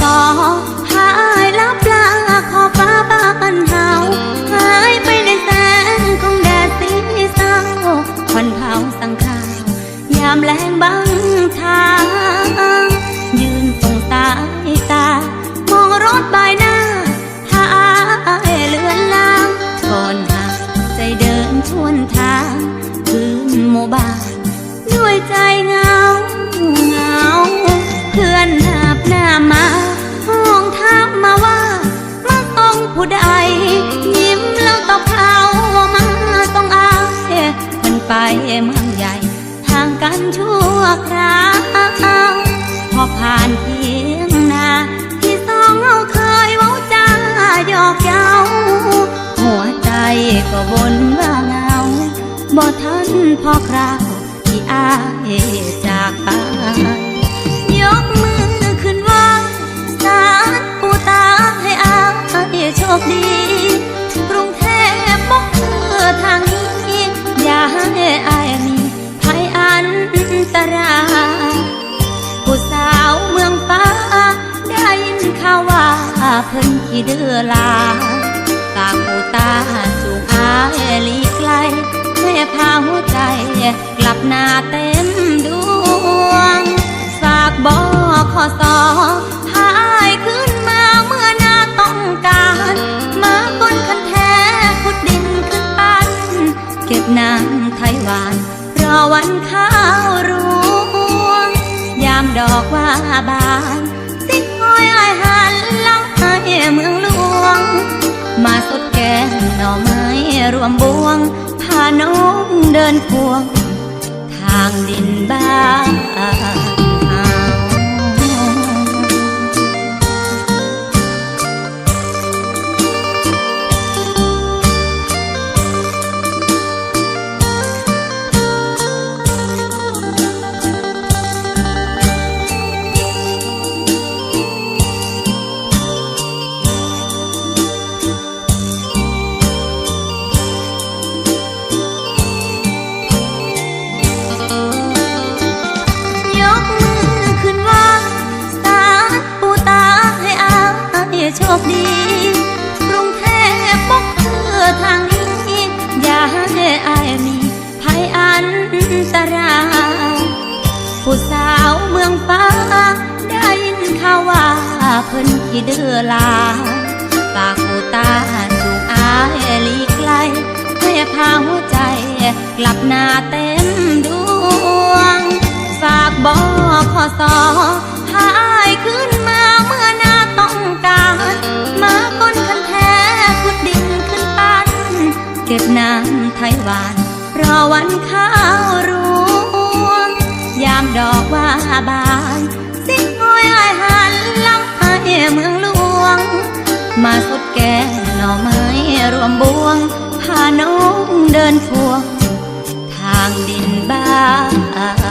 สอหายลับลาขอฟ้าบ้านเฮาหายไปในแสงของแดดสีเศร้าควันเผาสังขารยามแรงบังทางยืนตรงสายตา มองรถบายหน้าหายเลือนลางก่อนหาใจเดินชวนทางคืนหมู่บ้านด้วยใจ ชั่วคราวพอผ่านเพียงนาที่สองเราเคยเว้าจ้าหยอกเย้าหัวใจก็บนว่าเงาบ่ทันพอคราวที่อายจากไปยกมือขึ้นว่าสารปูตาให้อายโชคดีกรุงเทพบอกเธอทางนี้อย่าให้อา รา ผู้สาวเมืองฟ้า ได้ยินข่าวว่าเพิ่นขี้เดือลายตาปูตาสูงอายหลีไกล แม่พาหัวใจ กลับหน้าเต็มดวง ฝากบอกขอสอพายขึ้นมาเมื่อหน้าต้องการ มาก้นคันแท้ขุดดินขึ้นปั้นเก็บน้ำไทยหวาน รอวันข้าวรวง ยามดอกว่าบานสิ้นคอยอายหันหลังให้เมืองหลวง มาสดแกงหน่อไม้รวมบวง พาน้องเดินควง ทางดินบ้าน คดีกรุงเทพบอกเธอทางนี้ อย่าให้อายมีภัยอันตรายผู้สาวเมืองฟ้า ได้ยินข่าวว่าเพิ่นขี้เดือลายปากผู้ตาสูงอายลีกไกลให้พาหัวใจ กลับหน้าเต็มดวง ฝากบอกขอสอพายขึ้น เก็บน้ำไทยหวาน รอวันข้าวรวง ยามดอกว่าบานสิ้นคอยอายหันหลังให้เมืองหลวง มาสดแก่หน่อไม้รวมบวง พาน้องเดินพวง ทางดินบ้าน